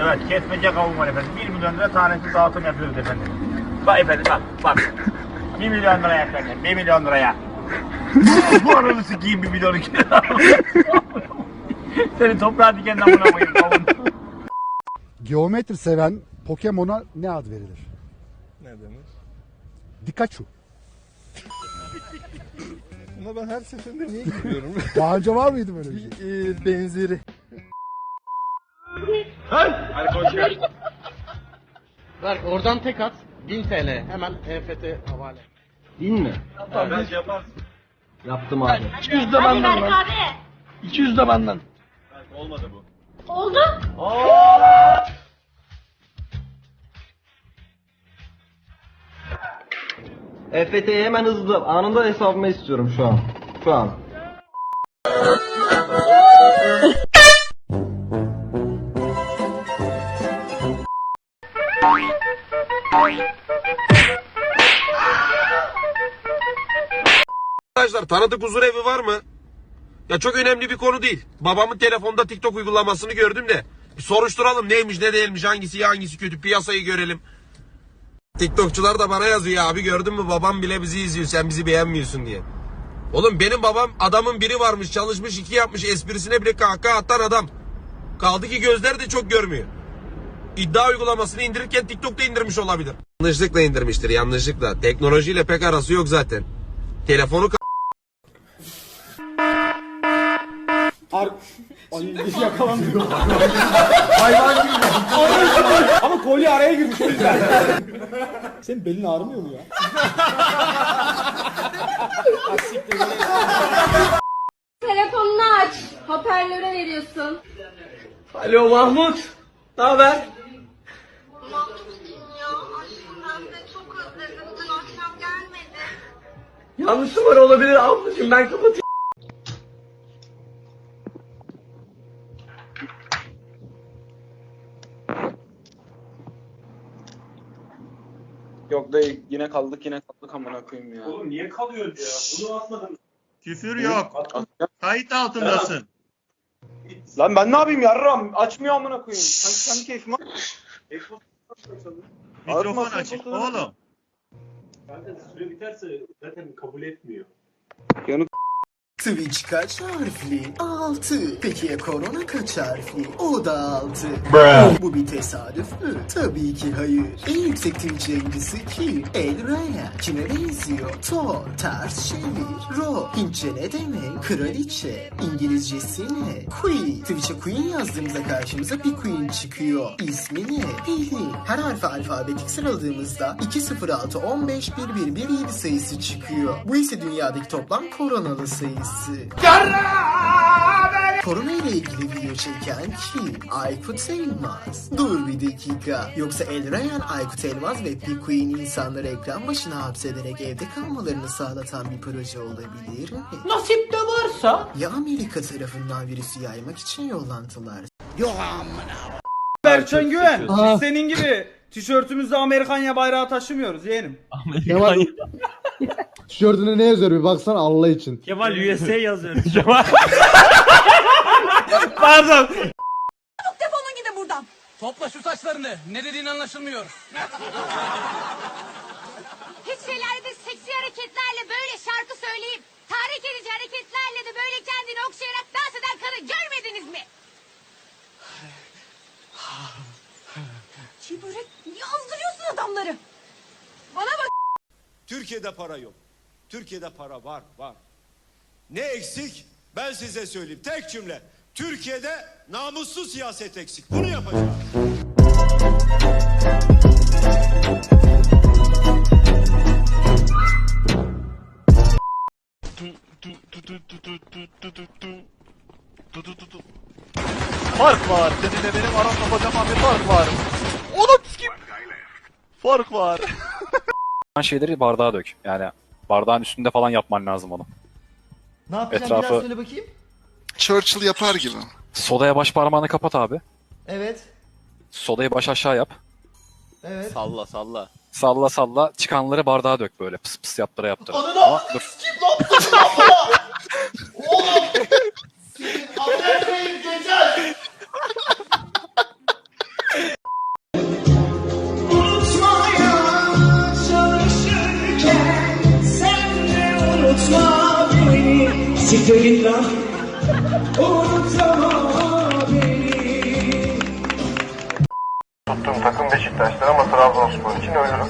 Evet kesmece kavun var efendim. 1 milyon lira tanesi dağıtım yapıyoruz efendim. Bak efendim bak bak. 1 milyon liraya efendim 1 milyon liraya. Bu ananı sikeyim 1 milyon lira. Seni toprağa diken amına koyayım kavun. Geometri seven Pokemon'a ne ad verilir? Ne denir? Pikachu. Buna ben her seferinde niye gülüyorum? Daha önce var mıydı böyle bir şey? Ee, benzeri. Ver oradan tek at. 1000 TL. Hemen EFT havale. 1000 mi? Bence yaparsın. Yaptım abi. 200 de benden lan. 200 de benden. Olmadı bu. Oldu. EFT'yi hemen hızlı anında hesabıma istiyorum şu an. Şu an. Arkadaşlar tanıdık huzur evi var mı? Ya çok önemli bir konu değil. Babamın telefonda TikTok uygulamasını gördüm de. Bir soruşturalım neymiş ne değilmiş hangisi iyi hangisi kötü piyasayı görelim. TikTokçular da bana yazıyor abi gördün mü babam bile bizi izliyor sen bizi beğenmiyorsun diye. Oğlum benim babam adamın biri varmış çalışmış iki yapmış esprisine bile kahkaha atan adam. Kaldı ki gözler de çok görmüyor. İddia uygulamasını indirirken TikTok'ta indirmiş olabilir. Yanlışlıkla indirmiştir yanlışlıkla. Teknolojiyle pek arası yok zaten. Telefonu Ama kolye araya girmiş o yüzden. Senin belin ağrımıyor mu ya? Telefonunu aç. Hoparlöre veriyorsun. Alo Mahmut. Ne haber? Mahmut'cum ya aşkım ben çok özledim. Dün akşam gelmedi. Yanlış numara olabilir ablacığım ben kapatayım. Yok dayı yine kaldık yine kaldık amına koyayım ya. Oğlum niye kalıyorsun ya? Bunu atmadın. Küfür yok. Kayıt altındasın. Lan ben ne yapayım yarram? Açmıyor amına koyayım. Sanki kendi keyfime. Mikrofon Atmasın, açık oğlum. Süre biterse zaten kabul etmiyor. Twitch kaç harfli? 6. Peki ya korona kaç harfli? O da 6. Bu bir tesadüf mü? Tabii ki hayır. En yüksek Twitch yayıncısı kim? El Ryan. Kime benziyor? Thor. Ters çevir. Ro. Hintçe ne demek? Kraliçe. İngilizcesi ne? Queen. Twitch'e Queen yazdığımızda karşımıza bir Queen çıkıyor. İsmi ne? Pelin. Her harfi alfabetik sıraladığımızda 206 15 1117 sayısı çıkıyor. Bu ise dünyadaki toplam koronalı sayısı. Korona ile ilgili video çeken kim? Aykut Elmas. Dur bir dakika. Yoksa El Aykut Elmas ve P. Queen insanları ekran başına hapsederek evde kalmalarını sağlatan bir proje olabilir mi? Nasip de varsa. Ya Amerika tarafından virüsü yaymak için yollantılar Berçan Güven. Biz senin gibi tişörtümüzde Amerikanya bayrağı taşımıyoruz yeğenim. Kemal tişörtüne ne yazıyor bir baksana Allah için. Kemal USA yazıyor. Kemal. Pardon. Defolun gidin buradan. Topla şu saçlarını. Ne dediğin anlaşılmıyor. Hiç şeylerde seksi hareketlerle böyle şarkı söyleyip tahrik edici hareketlerle de böyle kendini okşayarak dans eden kadın görmediniz mi? Çiğ börek niye azdırıyorsun adamları? Bana bak. Türkiye'de para yok. Türkiye'de para var, var. Ne eksik? Ben size söyleyeyim. Tek cümle. Türkiye'de namuslu siyaset eksik. Bunu yapacağız. Fark var. Seninle benim aramda kocaman bir fark var. Oğlum kim? Fark var. Şeyleri bardağa dök. Yani bardağın üstünde falan yapman lazım onu. Ne yapacağım Etrafı- biraz söyle bakayım. Churchill yapar gibi. Sodaya baş parmağını kapat abi. Evet. Sodayı baş aşağı yap. Evet. Salla salla. Salla salla çıkanları bardağa dök böyle. Pıs pıs yaptıra yaptıra. Ama dur. Siktir git lan. Unutamam Tuttuğum takım Beşiktaş'tır ama Trabzonspor için ölürüm.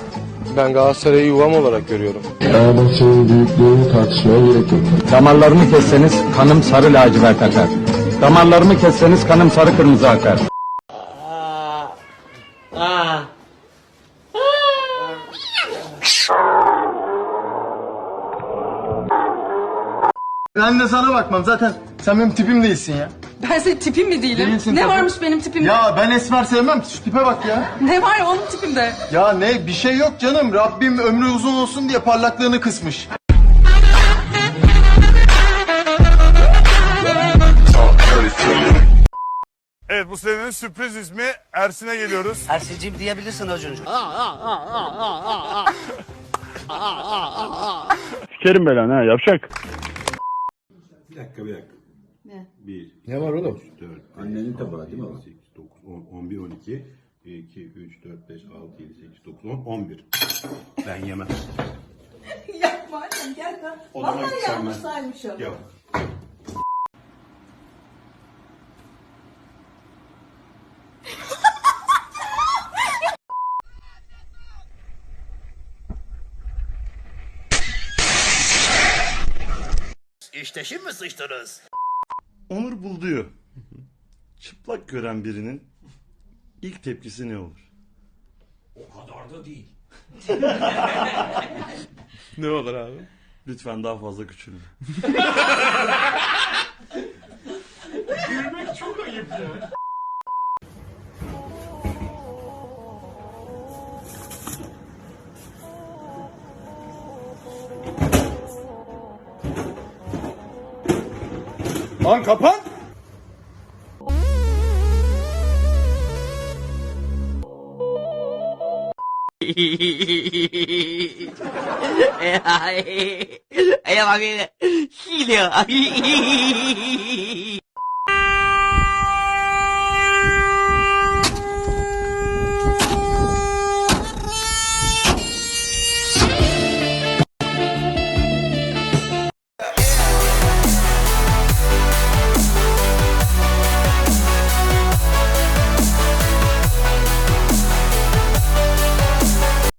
Ben Galatasaray'ı yuvam olarak görüyorum. Fenerbahçe'nin büyüklüğünü tartışmaya gerek yok. Damarlarımı kesseniz kanım sarı lacivert akar. Damarlarımı kesseniz kanım sarı kırmızı akar. Ben de sana bakmam zaten sen benim tipim değilsin ya. Ben senin tipim mi değilim? Değilsin ne tabii. varmış benim tipimde? Ya ben esmer sevmem ki şu tipe bak ya. Ne var onun tipimde? Ya ne bir şey yok canım Rabbim ömrü uzun olsun diye parlaklığını kısmış. Evet bu senenin sürpriz ismi Ersin'e geliyoruz. Ersin'cim diyebilirsin Acuncu. Sikerim belanı ha yapacak. Bir dakika bir dakika. Ne? 1, Ne var oğlum? 4, annenin tabağı değil mi? 8, 9, 10, 11, 12, 2, 3, 4, 5, 6, 7, 8, 9, 10, 11. Ben yemem. Yapma annem gelme. Vallahi yanlış saymışım. Yok. İşte şimdi sıçtınız. Onur Buldu'yu çıplak gören birinin ilk tepkisi ne olur? O kadar da değil. Ne olur abi? Lütfen daha fazla küçülme. Gülmek çok ayıp ya. Lan kapan! Ay bak yine. Hile.